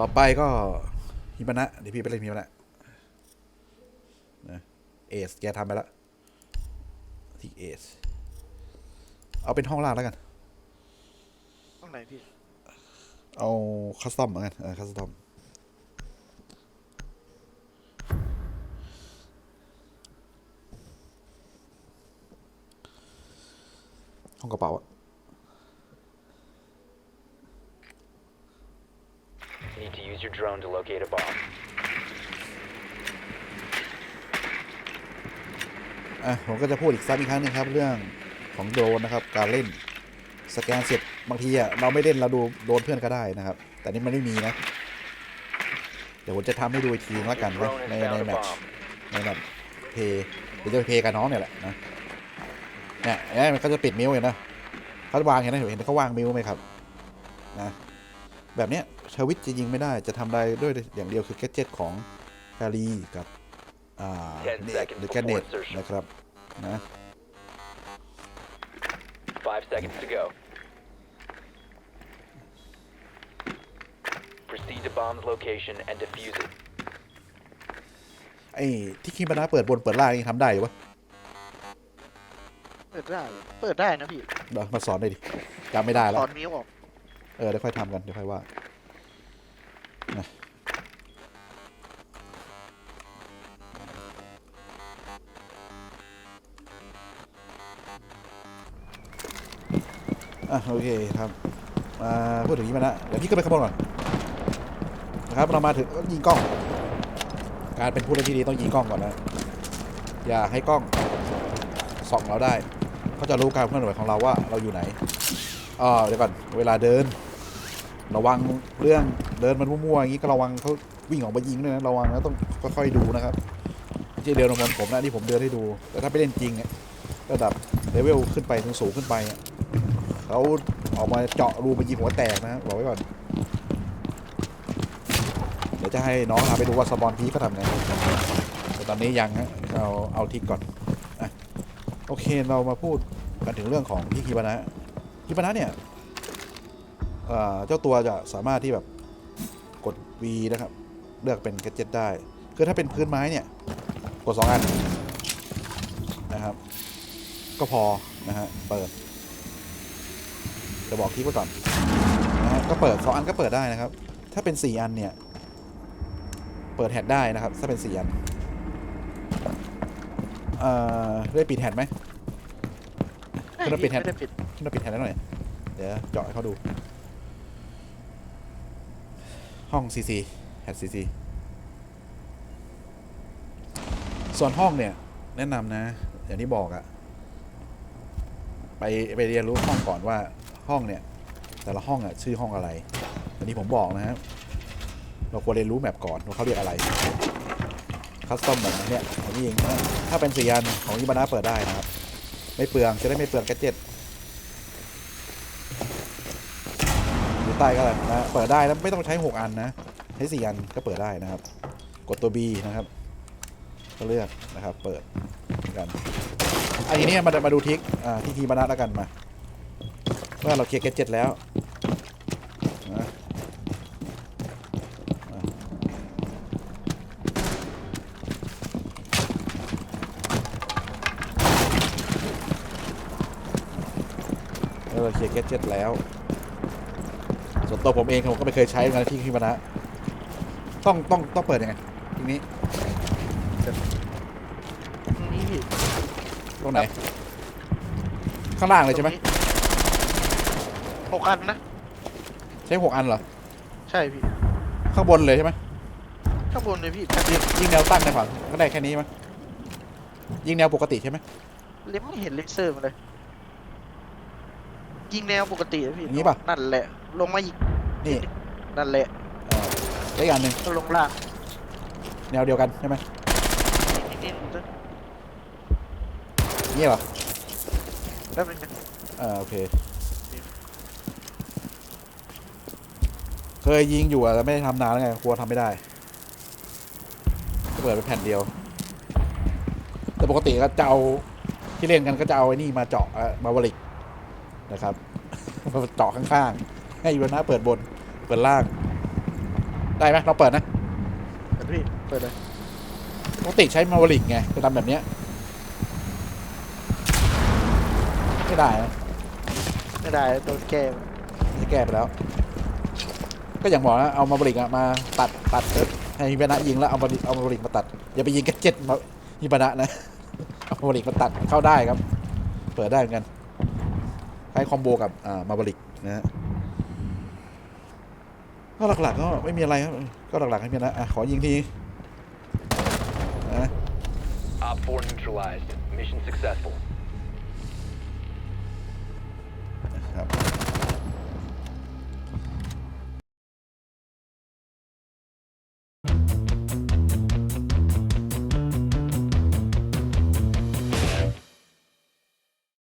ต่อไปก็ฮิมานะเดี๋ยวพี่ไปเล่นฮิมานะนะเอสแกทำไปแล้วที่เอสเอาเป็นห้องล่างแล้วกัน ห้องไหนพี่ เอาคัสตอมเหมือนกันเออคัสตอมห้องกระเป๋าอะ Need to use your drone to locate a bomb. อะผมก็จะพูดอีกซ้ำอีกครั้งหนึงครับ เรื่องของโดรนนะครับ การเล่นสแกนเสร็จบางทีอะเราไม่เล่นเราดูโดนเพื่อนก็ได้นะครับ แต่นี่มันไม่มีนะ เดี๋ยวผมจะทำให้ดูอีกทีแล้วกันนะ Drone ใน has ใน found a แมตช์ bomb. ในแบบเพย์เดี๋ยวจะไปเพย์กับน้องเนี่ยแหละนะเนี่ยเนี่ยมันก็จะปิดมิวเห็นนะเขาวางเห็นไหมเห็นเขาวางมิวไหมครับนะ แบบเนี้ยชาวิตจะยิงไม่ได้จะทำได้ด้วยอย่างเดียวคือแกจเจ็ตของแฮร์รี่กับอ่า Ten เนต seconds หรือแกเนต before insertion. นะครับนะ Five seconds to go. Proceed to bomb's location and defuse it. ไอ้ที่คิมบานะเปิดบนเปิดล่างนี่ทำได้อยู่ปะเปิดได้เลยเปิดได้นะพี่เดี๋ยวมาสอนหน่อยดิจำไม่ได้แล้ถวอนมิ้วออก เออเดี๋ยวค่อยทำกัน เดี๋ยวค่อยว่านะอะโอเคครับมาพูดถึงนี้มานะเดี๋ยวพี่ขึ้นไปข้างบนก่อนนะครับเรามาถึงยิงกล้อง การเป็นผู้เล่นที่ดีต้องยิงกล้องก่อนนะ อย่าให้กล้องส่องเราได้เขาจะรู้การเคลื่อนไหวของเราว่าเราอยู่ไหนอ๋อเดี๋ยวก่อนเวลาเดิน ระวังเรื่องเดินมันมั่วๆอย่างนี้ก็ระวังเขาวิ่งออกมายิงด้วยนะระวังแล้วต้องค่อยๆดูนะครับไม่ใช่เดินออกมาเหมือนผมนะที่ผมเดินให้ดู แต่ถ้าไปเล่นจริงอะระดับเลเวลขึ้นไปสูงขึ้นไปเขาออกมาเจาะรูมายิงหัวแตกนะบอกไว้ก่อนเดี๋ยวจะให้น้องพาไปดูว่าสปอนพีเขาทำไงแต่ตอนนี้ยังฮะเราเอาทิกก่อนอโอเคเรามาพูดกันถึงเรื่องของที่คิบานะคิบานะเนี่ย เอ่อเจ้าตัวจะสามารถที่แบบกด V นะครับ เลือกเป็น g a d g e t ได้ คือถ้าเป็นพื้นไม้เนี่ย กด 2 อันนะครับ ก็พอนะฮะเปิด จะบอกที่ไว้ก่อนนะฮะก็เปิด 2 อันก็เปิดได้นะครับ ถ้าเป็น 4 อันเนี่ย เปิดแฮดได้นะครับ ถ้าเป็น 4 อันเอ่อได้ปิดแฮดไหมคือเราปิดแฮนด์ไม่ได้ปิดขึ้นมาปิดแฮดได้หน่อย เดี๋ยวเจาะให้เขาดู ห้อง CC แฮด CC ส่วนห้องเนี่ย แนะนำนะ อย่างที่บอกอะไปไปเรียนรู้ห้องก่อนว่าห้องเนี่ย แต่ละห้องอะชื่อห้องอะไรอันนี้ผมบอกนะครับเราควรเรียนรู้แมปก่อนว่าเขาเรียกอะไรคัสตอมแบบนี้เนี่ยอันนี้เองถ้าเป็นสีอันของยิบานะเปิดได้นะครับ ไม่เปลืองจะได้ไม่เปลืองแกดเจ็ตอยู่ ใต้ก็ได้นะเปิดได้แล้วไม่ต้องใช้ 6 อันนะใช้4อันก็เปิดได้นะครับ กดตัว B นะครับ ก็เลือกนะครับ เปิดกันอันนี้เนี่ยมามาดูทิกที่ทีมานะแล้วกันมาเมื่อเราเคลียร์แกดเจ็ตแล้วนะอะเออเคลียร์แกดเจ็ตแล้ว ตัวผมเองผมก็ไม่เคยใช้เหมือนกันที่ทีมานะต้องต้องต้องเปิดยังไงทีนี้นี่พี่ตรงไหน ข้างล่างเลยใช่ไหมตรงนี้หกอันนะ ใช้หกอันเหรอ ใช่พี่ข้างบนเลยใช่ไหมข้างบนเลยพี่ยิงยิงแนวตั้งได้ก่อนก็ได้แค่นี้มั้ยยิงแนวปกติใช่ไหมเล็ไม่เห็นเลเซอร์มาเลย ยิงแนวปกติอะพี่อย่างนี้ป่ะ นั่นแหละ ลงมาอีก นี่นั่นแหละเอ่อได้วอีกอันหนึ่งก็ลงล่างแนวเดียวกันใช่ไหมนี่นี่นี่นี่เหรอแป๊บนึงนะอ่าโอเค เคยยิงอยู่อะแต่ไม่ได้ทำนานแล้วไงกลัวทำไม่ได้ก็เปิดเป็นแผ่นเดียว แต่ปกติก็จะเอาที่เล่นกันก็จะเอาไอ้นี่มาเจาะอะมาวลิกนะครับ มาเจาะข้างๆ ให้ยูนะเปิดบน เปิดล่าง ได้ไหมเราเปิดนะ เปิดพี่เปิดเลยปกติใช้มาวลิกไงไปทำแบบเนี้ยไม่ได้นะไม่ได้โดนแก้จะแก้ไปแล้ว ก็อย่างบอกนะเอามาบริกอะมาตัดตัดเออให้ฮิบานะยิงแล้วเอามาบริเอามาบริกมาตัด อย่าไปยิงแกดเจ็ตมาฮิบานะนะ เอามาบริกมาตัดเข้าได้ครับ เปิดได้เหมือนกันใช้คอมโบกับอ่ามาบริกนะฮะ ก็หลักๆก็ไม่มีอะไรครับ ก็หลักๆให้เพียนะขอยิงทีนะครับ